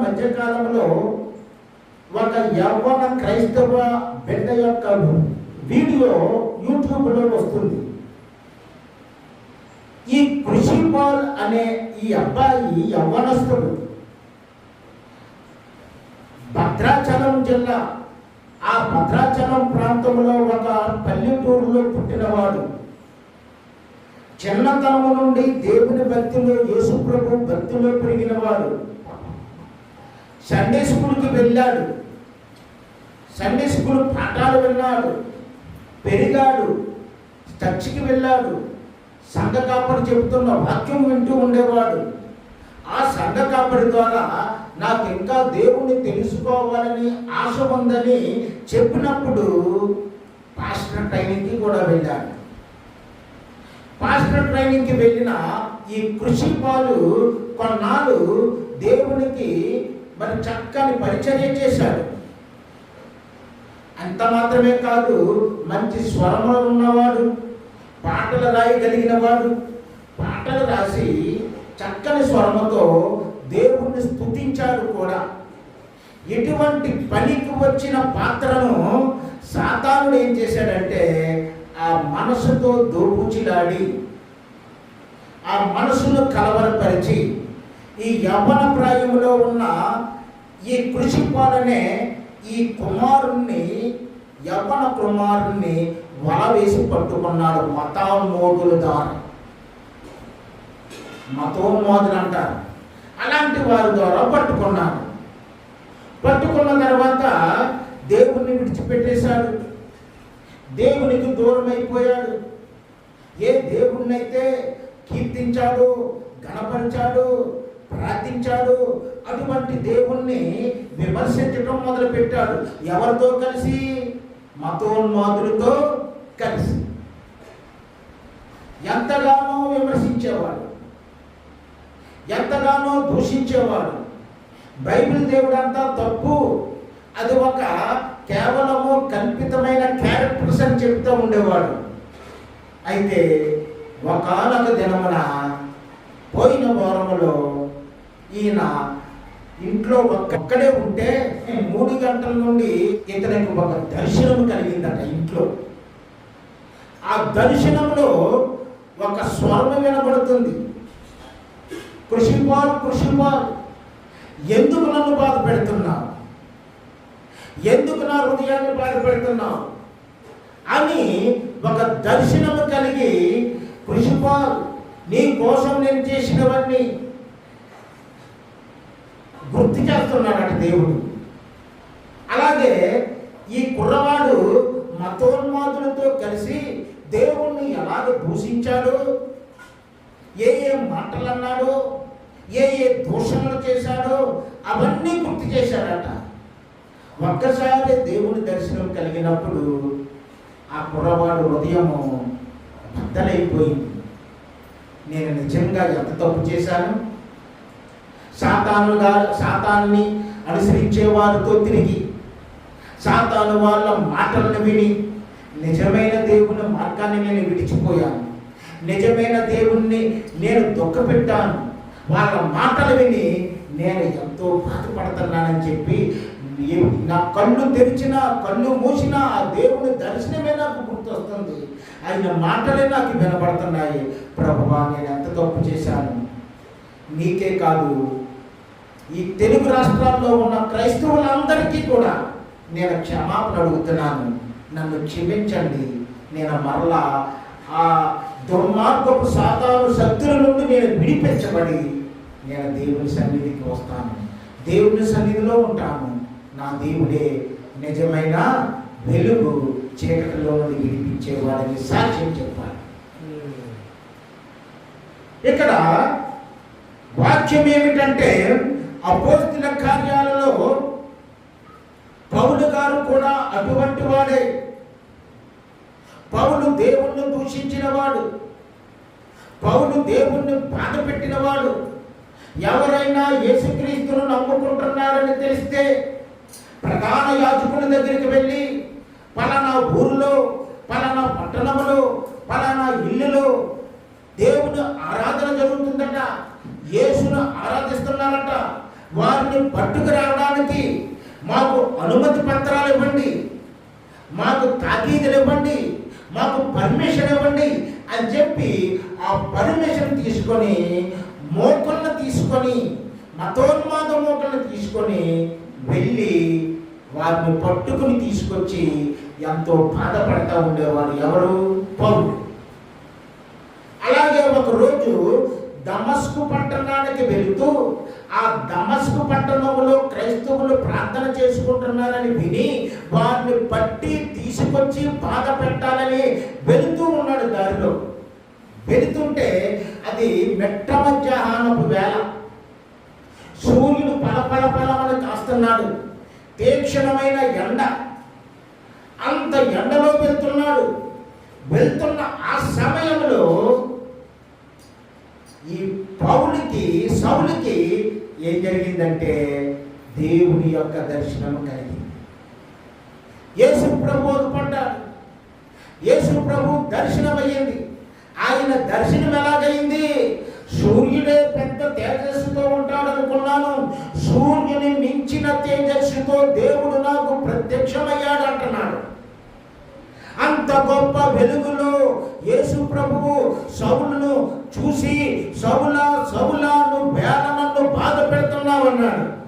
మధ్యకాలంలో ఒక యవ్వన క్రైస్తవ బిడ్డ యొక్క వీడియో యూట్యూబ్లో వస్తుంది. ఈ కృషి పాల్ అనే ఈ అబ్బాయి యవ్వనస్తుడు. భద్రాచలం జిల్లా ఆ భద్రాచలం ప్రాంతంలో ఒక పల్లెటూరులో పుట్టినవాడు. చిన్నతనము నుండి దేవుని భక్తిలో యేసుప్రభు భక్తిలో పెరిగినవాడు. సండే స్కూల్కి వెళ్ళాడు. సండే స్కూల్ పాఠాలు విన్నాడు. పెరిగాడు. చర్చికి వెళ్ళాడు. సంఘ కాపరి చెబుతున్న వాక్యం వింటూ ఉండేవాడు. ఆ సంఘ కాపరి ద్వారా నాకు ఇంకా దేవుణ్ణి తెలుసుకోవాలని ఆశ ఉందని చెప్పినప్పుడు పాస్టర్ ట్రైనింగ్కి కూడా వెళ్ళాడు. పాస్టర్ ట్రైనింగ్కి వెళ్ళిన ఈ కృషి పాలు కొన్నాళ్ళు దేవునికి మరి చక్కని పరిచర్య చేశాడు. అంత మాత్రమే కాదు మంచి స్వరంలో ఉన్నవాడు పాటలు రాయగలిగిన వాడు పాటలు రాసి చక్కని స్వరముతో దేవుణ్ణి స్థుతించాడు కూడా. ఎటువంటి పనికి వచ్చిన పాత్రను సాతానుడు ఏం చేశాడంటే ఆ మనసుతో దోపుచిలాడి ఆ మనసును కలవరపరిచి ఈ యవ్వన ప్రాయంలో ఉన్న ఈ కృషి పాలనే ఈ కుమారుణ్ణి యవ్వన కుమారుణ్ణి వల వేసి పట్టుకున్నాడు మతామోదుల ద్వారా. మతోన్మోదులు అంటారు. అలాంటి వారి ద్వారా పట్టుకున్నాడు. పట్టుకున్న తర్వాత దేవుణ్ణి విడిచిపెట్టేశాడు. దేవునికి దూరం అయిపోయాడు ఏ అయితే కీర్తించాడు గణపరిచాడు ప్రార్థించాడు. అటువంటి దేవుణ్ణి విమర్శించడం మొదలుపెట్టాడు. ఎవరితో కలిసి? మతోన్మాదులతో కలిసి. ఎంతగానో విమర్శించేవాడు. ఎంతగానో దూషించేవాడు. బైబిల్ దేవుడు అంతా తప్పు. అది ఒక కేవలము కల్పితమైన క్యారెక్టర్స్ అని చెప్తూ ఉండేవాడు. అయితే ఒకనొక దినమున పోయిన వారములో ఈయన ఇంట్లో ఒక్కడే ఉంటే మూడు గంటల నుండి ఇతనికి ఒక దర్శనం కలిగిందట ఇంట్లో. ఆ దర్శనంలో ఒక స్వరం వినబడుతుంది. కృషిపాల్ కృషిపాల్ ఎందుకు నన్ను బాధ పెడుతున్నావు? ఎందుకు నా హృదయాన్ని బాధ పెడుతున్నావు? అని ఒక దర్శనం కలిగి కృషిపాల్ నీ కోసం నేను చేసినవన్నీ గుర్తు చేస్తున్నాడట దేవుడు. అలాగే ఈ కుర్రవాడు మతోన్మాదులతో కలిసి దేవుణ్ణి ఎలాగ దూషించాడు? ఏ ఏ మాటలు అన్నాడో ఏ ఏ దూషణలు చేశాడో? అవన్నీ గుర్తు చేశాడట. ఒక్కసారి దేవుని దర్శనం కలిగినప్పుడు ఆ కుర్రవాడు హృదయము బద్దలైపోయింది. నేను నిజంగా ఎంత తప్పు చేశాను? సాతాను సాతాన్ని అనుసరించే వారితో తిరిగి సాతాను వాళ్ళ మాటలను విని నిజమైన దేవుని మార్గాన్ని నేను విడిచిపోయాను. నిజమైన దేవుణ్ణి నేను దుఃఖపెట్టాను వాళ్ళ మాటలు విని నేను ఎంతో బాధపడుతున్నానని చెప్పి నా కళ్ళు తెరిచిన కళ్ళు మూసిన ఆ దేవుని దర్శనమే నాకు గుర్తొస్తుంది. ఆయన మాటలే నాకు వినపడుతున్నాయి ప్రభువా నేను ఎంత తప్పు చేశాను? నీకే కాదు ఈ తెలుగు రాష్ట్రాల్లో ఉన్న క్రైస్తవులందరికీ కూడా నేను క్షమాపణ అడుగుతున్నాను. నన్ను క్షమించండి. నేను మరలా ఆ దుర్మార్గపు సాతాను శక్తుల నుండి నేను విడిపించబడి నేను దేవుని సన్నిధికి వస్తాను. దేవుని సన్నిధిలో ఉంటాను. నా దేవుడే నిజమైన వెలుగు చీకటిలో నుండి విడిపించేవాడని సాక్ష్యం చెప్పాలి. ఇక్కడ వాక్యం ఏమిటంటే అపోస్తుల కార్యాలలో పౌలు గారు కూడా అటువంటి వాడే. పౌలు దేవుణ్ణి దూషించిన వాడు. పౌలు దేవుణ్ణి బాధ పెట్టినవాడు ఎవరైనా యేసుక్రీస్తును నమ్ముకుంటున్నారని తెలిస్తే ప్రధాన యాజకుల దగ్గరికి వెళ్ళి పలానా ఊరిలో పలానా పట్టణంలో పలానా ఇల్లులో దేవుని ఆరాధన జరుగుతుందట యేసును ఆరాధిస్తున్నారట. వారిని పట్టుకు రావడానికి మాకు అనుమతి పత్రాలు ఇవ్వండి. మాకు తాకీదులు ఇవ్వండి. మాకు పర్మిషన్ ఇవ్వండి అని చెప్పి ఆ పర్మిషన్ తీసుకొని మోకలను తీసుకొని మతోన్మాద మోకలను తీసుకొని వెళ్ళి వారిని పట్టుకుని తీసుకొచ్చి ఎంతో బాధపడతా ఉండేవారు ఎవరు? పౌరులు అలాగే ఒకరోజు దమస్కు పట్టణానికి వెళుతూ ఆ దమస్కు పట్టణంలో క్రైస్తవులు ప్రార్థన చేసుకుంటున్నారని విని వారిని పట్టి తీసుకొచ్చి బాధ పెట్టాలని వెళుతూ ఉన్నాడు దారిలో. వెళుతుంటే అది మెట్ట మధ్యాహ్నపు వేళ. సూర్యుడు పలపల పలమని కాస్తున్నాడు. తీక్షణమైన ఎండ. అంత ఎండలో వెళ్తున్నాడు. వెళ్తున్న ఆ సమయంలో ఈ పౌలికి సౌలికి ఏం జరిగిందంటే దేవుని యొక్క దర్శనం కలిగింది. యేసు ప్రభు పడ్డాడు యేసు ప్రభు దర్శనమయ్యింది. ఆయన దర్శనం ఎలాగైంది సూర్యుడే పెద్ద తేజస్సుతో ఉంటాడు అనుకున్నాను. సూర్యుని మించిన తేజస్సుతో దేవుడు నాకు ప్రత్యక్షమయ్యాడు అంటున్నాడు. అంత గొప్ప వెలుగులో యేసు ప్రభువు సౌలును చూసి సౌలా సౌలా నువ్వు బాధ పెడుతున్నావు అన్నాడు.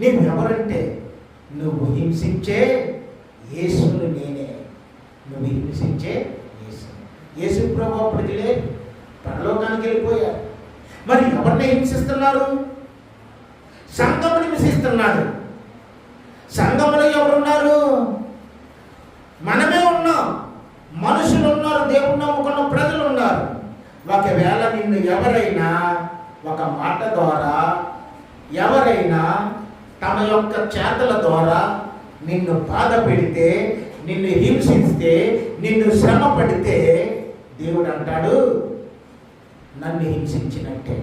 నీవెవరంటే నువ్వు హింసించే యేసును నేనే. నువ్వు హింసించే యేసు యేసు ప్రభావ ప్రజలే పరలోకానికి వెళ్ళిపోయారు మరి ఎవరిని హింసిస్తున్నారు? సంఘముని హింసిస్తున్నాడు సంఘములో ఎవరున్నారు? మనమే ఉన్నాం. మనుషులు ఉన్నారు. దేవుడు నమ్ముకున్న ప్రజలు ఉన్నారు. ఒకవేళ నిన్ను ఎవరైనా ఒక మాట ద్వారా ఎవరైనా తమ యొక్క చేతల ద్వారా నిన్ను బాధ పెడితే నిన్ను హింసిస్తే నిన్ను శ్రమ పడితే దేవుడు అంటాడు నన్ను హింసించినట్టే.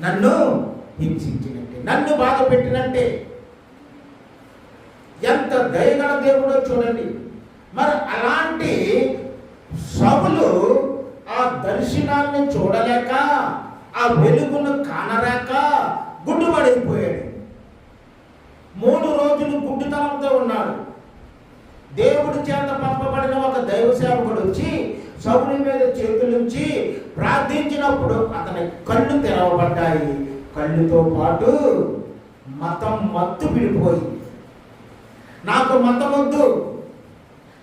నన్ను హింసించినట్టే. నన్ను బాధ పెట్టినట్టే. ఎంత దయగల దేవుడో చూడండి. మరి అలాంటి సభలు ఆ దర్శనాన్ని చూడలేక ఆ వెలుగును కానరాక గుడ్డుపడిపోయాడు మూడు రోజులు గుడ్డుతనంతో ఉన్నాడు. దేవుడి చేత పంపబడిన ఒక దైవ సేవకుడు వచ్చి సౌని మీద చేతులుంచి ప్రార్థించినప్పుడు అతని కళ్ళు తెరవబడ్డాయి. కళ్ళుతో పాటు మతం మత్తు విడిపోయింది నాకు మతం వద్దు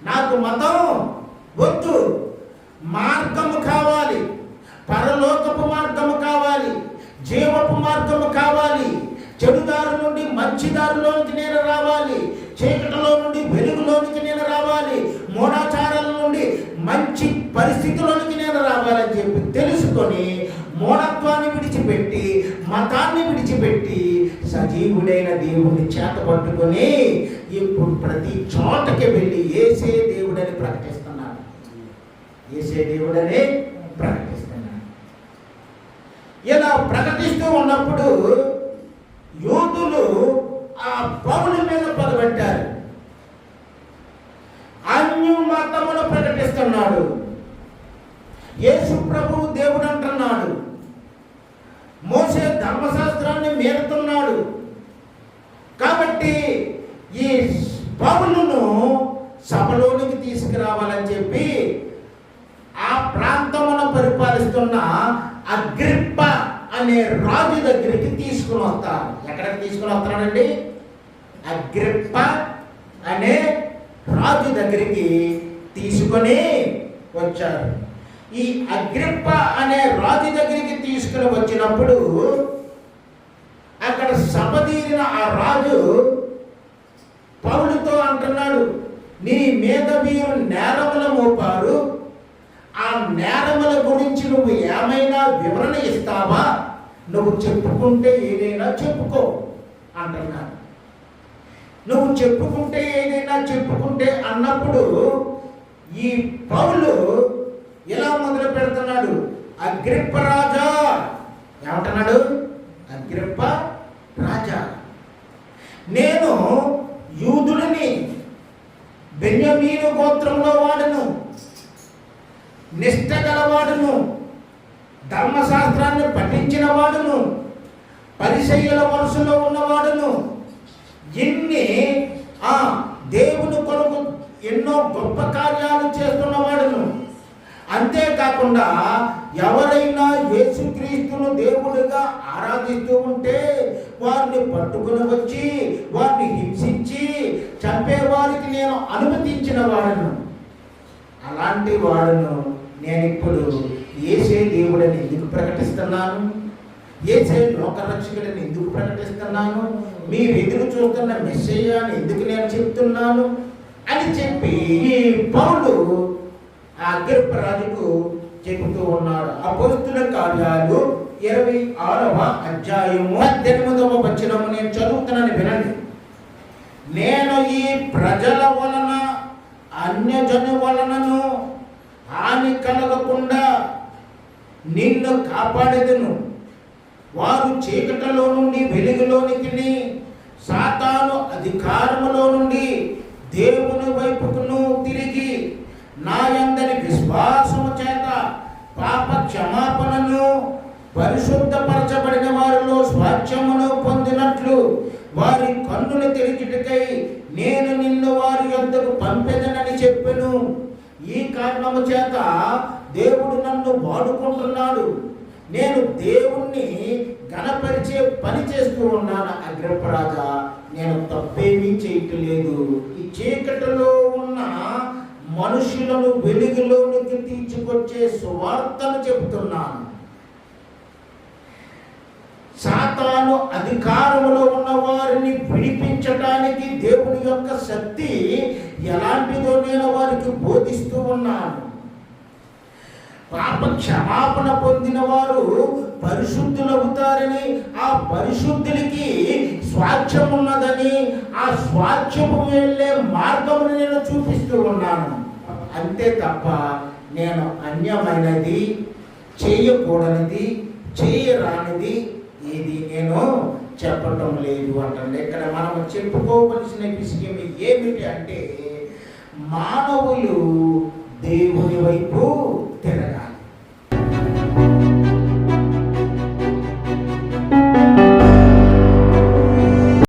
నాకు మతం వద్దు మార్గము కావాలి పరలోకపు మార్గము కావాలి జీవపు మార్గము కావాలి. చెడుదారు నుండి మంచి దారిలోనికి నేను రావాలి చీకటిలో నుండి వెలుగులోనికి నేను రావాలి మూఢాచారాల నుండి మంచి పరిస్థితిలోనికి నేను రావాలని చెప్పి తెలుసుకొని మూఢత్వాన్ని విడిచిపెట్టి మతాన్ని విడిచిపెట్టి సజీవుడైన దేవుణ్ణి చేత పట్టుకొని ఇప్పుడు ప్రతి చోటకి వెళ్ళి ఏసే దేవుడని ప్రకటిస్తున్నాడు. ఏసే దేవుడని ఇలా ప్రకటిస్తూ ఉన్నప్పుడు యూదులు ఆ పౌలు మీద పదబెట్టారు అన్యు మతమును ప్రకటిస్తున్నాడు. యేసు ప్రభు దేవుడు అంటున్నాడు. మోసే ధర్మశాస్త్రాన్ని మీరతో కాబట్టి ఈ పౌలును సభలోనికి తీసుకురావాలని చెప్పి ఆ ప్రాంతమున పరిపాలిస్తున్న అగ్రిప్ప అనే రాజు దగ్గరికి తీసుకుని వస్తారు ఎక్కడికి తీసుకుని వస్తాడండి అగ్రిప్ప అనే రాజు దగ్గరికి తీసుకొని వచ్చారు. ఈ అగ్రిప్ప అనే రాజు దగ్గరికి తీసుకుని వచ్చినప్పుడు అక్కడ సభదీరిన ఆ రాజు పౌలుతో అంటున్నాడు నీ మీద మీరు నేరముల మోపారు. ఆ నేరముల గురించి నువ్వు ఏమైనా వివరణ ఇస్తావా? నువ్వు చెప్పుకుంటే ఏదైనా చెప్పుకో అంటున్నాను నువ్వు చెప్పుకుంటే ఏదైనా చెప్పుకుంటే అన్నప్పుడు ఈ పౌలు ఎలా మొదలు పెడుతున్నాడు? అగ్రిప్ప రాజా. ఏమంటున్నాడు? అగ్రిప్ప రాజా. నేను యూదుడిని బెన్యమీను గోత్రంలో వాడును నిష్ట గలవాడును ధర్మశాస్త్రాన్ని పఠించిన వాడును. పరిశైల వరుసలో ఉన్నవాడును. ఎన్ని ఆ దేవుని కొరకు ఎన్నో గొప్ప కార్యాలు చేస్తున్నవాడును. అంతేకాకుండా ఎవరైనా యేసుక్రీస్తును దేవుడిగా ఆరాధిస్తూ ఉంటే వారిని పట్టుకుని వచ్చి వారిని హింసించి చంపేవారికి నేను అనుమతించిన వాడును. అలాంటి వాడును నేను ఇప్పుడు ఏసే దేవుడని ఎందుకు ప్రకటిస్తున్నాను? ఏసే లోకరక్షకుడని ఎందుకు ప్రకటిస్తున్నాను? మీరు ఎదురు చూస్తున్న మెస్సేయాన్ని ఎందుకు నేను చెప్తున్నాను? అని చెప్పి ఈ పౌరుడు ఆ అగ్రపరాజుకు చెబుతూ ఉన్నాడు. అపోస్తుల కార్యాలు ఇరవై ఆరవ అధ్యాయము పద్దెనిమిదవ వచనము నేను చదువుతున్నాను వినండి. నేను ఈ ప్రజల వలన అన్యజను వలనను హాని కలగకుండా నిన్ను కాపాడేదను. వారు చీకటలో నుండి వెలుగులోనికి సాతాను అధికారములో నుండి దేవుని వైపుకును తిరిగి నా యందరి విశ్వాసము చేత పాప క్షమాపణను పరిశుద్ధపరచబడిన వారిలో స్వాచ్ఛమును పొందినట్లు వారి కన్నులు తెరిచిటకై నేను నిన్ను వారి యొద్దకు పంపెదనని చెప్పెను. ఈ కారణము చేత దేవుడు నన్ను వాడుకుంటున్నాడు. నేను దేవుణ్ణి గణపరిచే పని చేస్తూ ఉన్నాను అగ్రపరాజా. నేను తప్పేమీ చేయట్లేదు. ఈ చీకటిలో ఉన్న మనుషులను వెలుగులోనికి తీసుకొచ్చే సువార్తను చెబుతున్నాను. సాతాను అధికారంలో ఉన్న వారిని విడిపించడానికి దేవుని యొక్క శక్తి ఎలాంటిదో నేను వారికి బోధిస్తూ ఉన్నాను. పాప క్షమాపణ పొందిన వారు పరిశుద్ధులవుతారని ఆ పరిశుద్ధులకి స్వాచ్ఛం ఉన్నదని ఆ స్వాచ్ఛము వెళ్ళే మార్గమును నేను చూపిస్తూ ఉన్నాను. అంతే తప్ప నేను అన్యమైనది చేయకూడనిది చేయరానిది ఇది నేను చెప్పటం లేదు అంటండి ఇక్కడ మనం చెప్పుకోవలసిన విషయం ఏమిటి అంటే మానవులు దేవుని వైపు తిరగాలి.